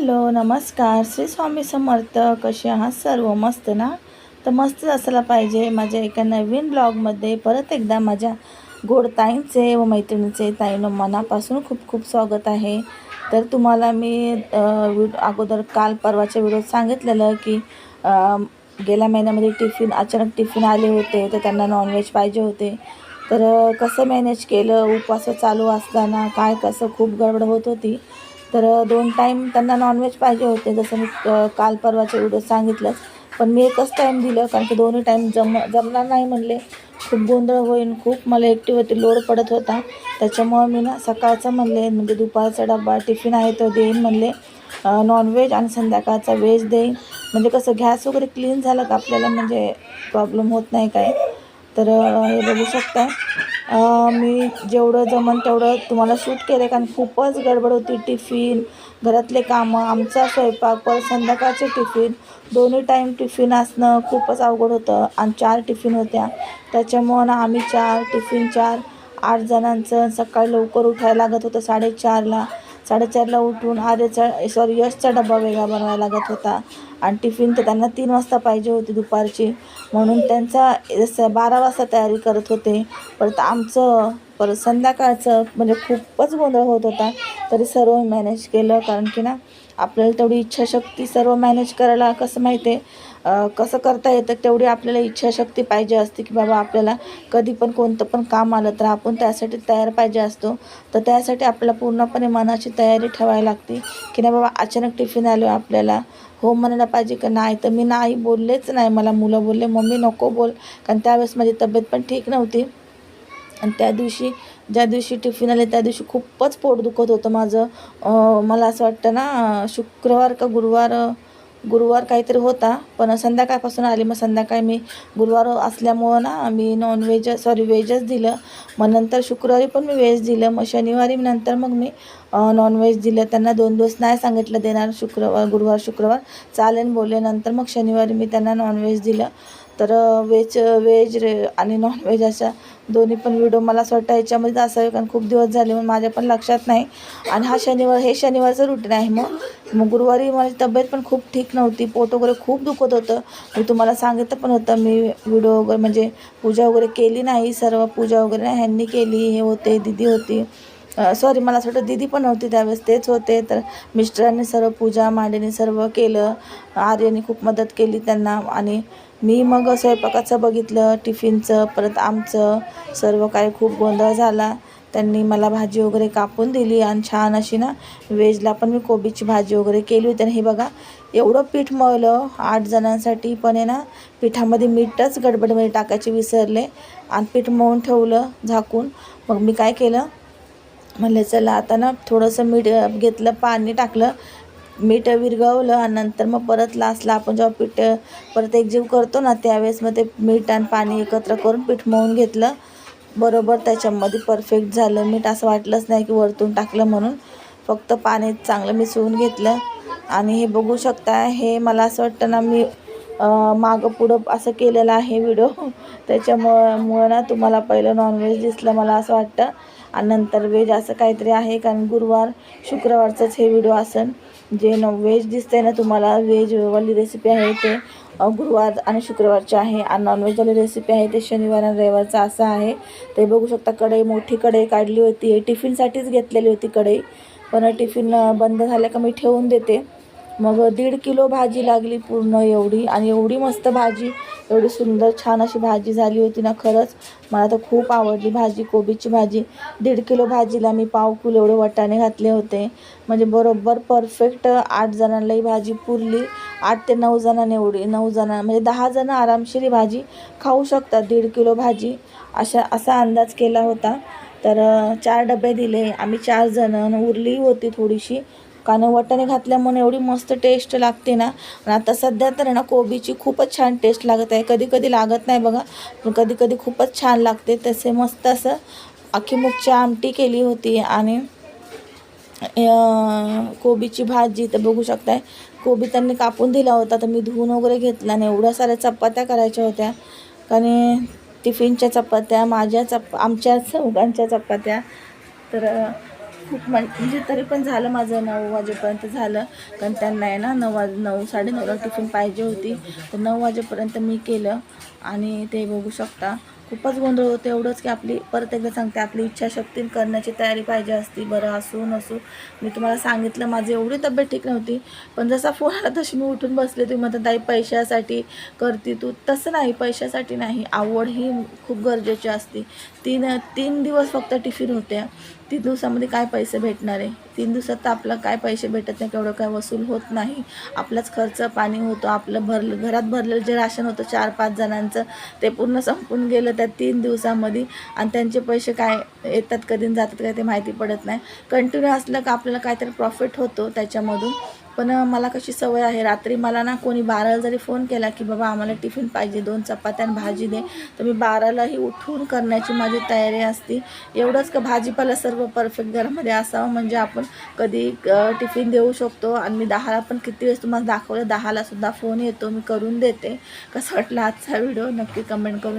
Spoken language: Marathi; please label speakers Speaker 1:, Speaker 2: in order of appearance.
Speaker 1: हॅलो नमस्कार. श्री स्वामी समर्थ कसे आहात सर्व? मस्त ना? तर मस्तच असायला पाहिजे. माझ्या एका नवीन ब्लॉगमध्ये परत एकदा माझ्या गोड ताईंचे व मैत्रिणीचे ताईनं मनापासून खूप खूप स्वागत आहे. तर तुम्हाला मी अगोदर काल परवाच्या व्हिडिओत सांगितलेलं की गेल्या महिन्यामध्ये टिफिन अचानक टिफिन आले होते तर त्यांना नॉनव्हेज पाहिजे होते. तर कसं मॅनेज केलं? उपवास चालू असताना काय कसं? खूप गडबड होत होती. तर दोन टाईम त्यांना नॉनव्हेज पाहिजे होते जसं मी काल परवाच्या व्हिडिओ सांगितलंच. पण मी एकच टाईम दिलं कारण की दोन्ही टाईम जम जमणार नाही म्हणले. खूप गोंधळ होईल खूप मला एकटीवरती लोड पडत होता. त्याच्यामुळं मी ना सकाळचं म्हणले म्हणजे दुपारचा डबा टिफिन आहे तो देईन म्हणले. नॉनव्हेज आणि संध्याकाळचा व्हेज देईन. म्हणजे कसं गॅस वगैरे क्लीन झालं का आपल्याला म्हणजे प्रॉब्लेम होत नाही काय तर हे बघू शकता मी जेवढं जमन तेवढं तुम्हाला शूट केलं कारण खूपच गडबड होती टिफिन घरातले कामं आमचा स्वयंपाक परत संध्याकाळचे टिफिन दोन्ही टाईम टिफिन असणं खूपच अवघड होतं. आणि चार टिफिन होत्या. त्याच्यामुळं ना आम्ही चार टिफिन चार आठ जणांचं सकाळी लवकर उठायला लागत होतं साडेचारला. साडेचारला उठून आर्यचा सॉरी यशचा डबा वेगळा बनवायला लागत होता. आणि टिफिन तर त्यांना तीन वाजता पाहिजे होती दुपारची. म्हणून त्यांचा जसं बारा वाजता तयारी करत होते. परत आमचं परत संध्याकाळचं म्हणजे खूपच गोंधळ होत होता. तरी सर्व मॅनेज केलं. कारण की ना आपल्याला तेवढी इच्छाशक्ती सर्व मॅनेज करायला कसं माहिती आहे कसं करता येतं तेवढी आपल्याला इच्छाशक्ती पाहिजे असते की बाबा आपल्याला कधी पण कोणतं पण काम आलं तर आपण त्यासाठी तयार पाहिजे असतो. तर त्यासाठी आपल्याला पूर्णपणे मनाची तयारी ठेवायला लागते की नाही बाबा अचानक टिफिन आलो आपल्याला. हो म्हणायला पाहिजे का नाही? तर मी नाही बोललेच नाही. मला मुलं बोलले मम्मी नको बोल. कारण त्यावेळेस माझी तब्येत पण ठीक नव्हती. आणि त्या दिवशी ज्या दिवशी टिफिन आले त्या दिवशी खूपच पोट दुखत होतं माझं. मला असं वाटतं ना शुक्रवार का गुरुवार गुरुवार काहीतरी होता पण संध्याकाळपासून आली. मग संध्याकाळी मी गुरुवार असल्यामुळं ना मी नॉनव्हेज सॉरी व्हेजच दिलं. मग नंतर शुक्रवारी पण मी व्हेज दिलं. मग शनिवारी नंतर मग मी नॉनव्हेज दिलं. त्यांना दोन दिवस नाही सांगितलं देणार शुक्रवार गुरुवार शुक्रवार. चालेल बोलले. नंतर मग शनिवारी मी त्यांना नॉनव्हेज दिलं. तर व्हेज व्हेज रे आणि नॉनव्हेज अशा दोन्ही पण व्हिडिओ मला असं वाटतं ह्याच्यामध्ये असावे कारण खूप दिवस झाले म्हणून माझ्या पण लक्षात नाही. आणि हा शनिवार हे शनिवारचं रुटीन आहे मग. मग गुरुवारी माझी तब्येत पण खूप ठीक नव्हती. पोट वगैरे खूप दुखत होतं. मी तुम्हाला सांगितलं पण होतं मी व्हिडिओ वगैरे म्हणजे पूजा वगैरे केली नाही. सर्व पूजा वगैरे नाही ह्यांनी केली हे होते दिदी होती. सॉरी मला असं वाटतं दिदी पण नव्हती त्यावेळेस तेच होते. तर मिस्टरांनी सर्व पूजा मांडीने सर्व केलं. आर्यने खूप मदत केली त्यांना. आणि मी मग स्वयंपाकाचं बघितलं टिफिनचं परत आमचं सर्व काही खूप गोंधळ झाला. त्यांनी मला भाजी वगैरे कापून दिली आणि छान अशी ना व्हेजला पण मी कोबीची भाजी वगैरे केली होती. आणि हे बघा एवढं पीठ मळलं आठ जणांसाठी पण आहे ना पिठामध्ये मीठच गडबडमध्ये टाकायचे विसरले. आणि पीठ मळून ठेवलं झाकून. मग मी काय केलं म्हणलं चला आता ना थोडंसं मीठ घेतलं पाणी टाकलं. मीठ विरघळवलं आणि नंतर मग परत लास्टला आपण जेव्हा पीठ परत एकजीव करतो ना त्यावेळेस मग ते मीठ आणि पाणी एकत्र करून पीठ मळून घेतलं. बरोबर त्याच्यामध्ये परफेक्ट झालं. मीठ असं वाटलंच नाही की वरतून टाकलं म्हणून. फक्त पाणी चांगलं मिसळून घेतलं. आणि हे बघू शकता हे मला असं वाटतं ना मी मागं पुढं असं केलेलं आहे व्हिडिओ त्याच्यामुळं मुळं ना तुम्हाला पहिलं नॉनव्हेज दिसलं मला असं वाटतं. आणि नंतर व्हेज असं काहीतरी आहे कारण गुरुवार शुक्रवारचंच हे व्हिडिओ असेल जे न व्हेज आहे ना तुम्हाला व्हेजवाली रेसिपी आहे ते गुरुवार आणि शुक्रवारचे आहे आणि नॉनव्हेजवाली रेसिपी आहे ते शनिवार आणि रविवारचा असं आहे. ते बघू शकता कढई मोठी कढई काढली होती. टिफिनसाठीच घेतलेली होती कढई पण टिफिन बंद झाल्या का मी ठेवून देते. मग दीड किलो भाजी लागली पूर्ण एवढी आणि एवढी मस्त भाजी एवढी सुंदर छान अशी भाजी झाली होती ना खरंच. मला तर खूप आवडली भाजी कोबीची भाजी. दीड किलो भाजीला मी पाव किलो एवढे वाटाणे घातले होते. म्हणजे बरोबर परफेक्ट आठ जणांना ही भाजी पुरली. आठ ते नऊ जणांना एवढी नऊ जणां म्हणजे दहा जणं आरामशीर ही भाजी खाऊ शकतात. दीड किलो भाजी अशा असा अंदाज केला होता. तर चार डबे दिले. आम्ही चार जणं उरली होती थोडीशी. कारण वटाणे घातल्यामुळे एवढी मस्त टेस्ट लागते ना. आणि आता सध्या तर ना कोबीची खूपच छान टेस्ट लागत आहे. कधी कधी लागत नाही बघा पण कधी कधी खूपच छान लागते. तसे मस्त असं अख्खी मुगची आमटी केली होती. आणि कोबीची भाजी तर बघू शकताय. कोबी त्यांनी कापून दिला होता तर मी धुवून वगैरे घेतला नाही. एवढ्या साऱ्या चपात्या करायच्या होत्या. कारण टिफिनच्या चपात्या माझ्या चप आमच्या चौघांच्या चपात्या. तर खूप म्हणजे तरी पण झालं माझं नऊ वाजेपर्यंत झालं. कारण त्यांना आहे ना नऊ वाज नऊ साडेनऊला टिफिन पाहिजे होती. तर नऊ वाजेपर्यंत मी केलं. आणि ते बघू शकता. खूपच गोंधळ होतो एवढंच की आपली परत एकदा सांगते आपली इच्छाशक्ती करण्याची तयारी पाहिजे असती. बरं असू नसू. मी तुम्हाला सांगितलं माझी एवढी तब्येत ठीक नव्हती. पण जसा फोन आला तशी मी उठून बसले. तुम्ही म्हणतात ताई पैशासाठी करते तू. तसं नाही पैशासाठी नाही. आवड ही खूप गरजेची असते. तीन तीन दिवस फक्त टिफिन होत्या. तीन दिवसामध्ये काय पैसे भेटणार आहे? तीन दिवसात तर आपलं काय पैसे भेटत नाही केवढं काय वसूल होत नाही. आपलाच खर्च पाणी होतो आपलं भरलं घरात भरलेलं जे राशन होतं चार पाच जणांचं ते पूर्ण संपून गेलं त्या तीन दिवसामध्ये. आणि त्यांचे पैसे काय येतात कधी न जातात काय ते माहिती पडत नाही. कंटिन्यू असलं का आपल्याला काहीतरी प्रॉफिट होतो त्याच्यामधून. पण मला कशी सवय आहे. रात्री मला ना कोणी बाराला जरी फोन केला की बाबा आम्हाला टिफिन पाहिजे दोन चपात्या आणि भाजी दे. तर मी बारालाही उठून करण्याची माझी तयारी असते. एवढंच का भाजीपाला सर्व परफेक्ट घरामध्ये असावं म्हणजे आपण कधी टिफिन देऊ शकतो. आणि मी दहाला पण किती वेळेस तुम्हाला दाखवलं दहालासुद्धा फोन येतो मी करून देते. कसं वाटलं आजचा व्हिडिओ नक्की कमेंट करून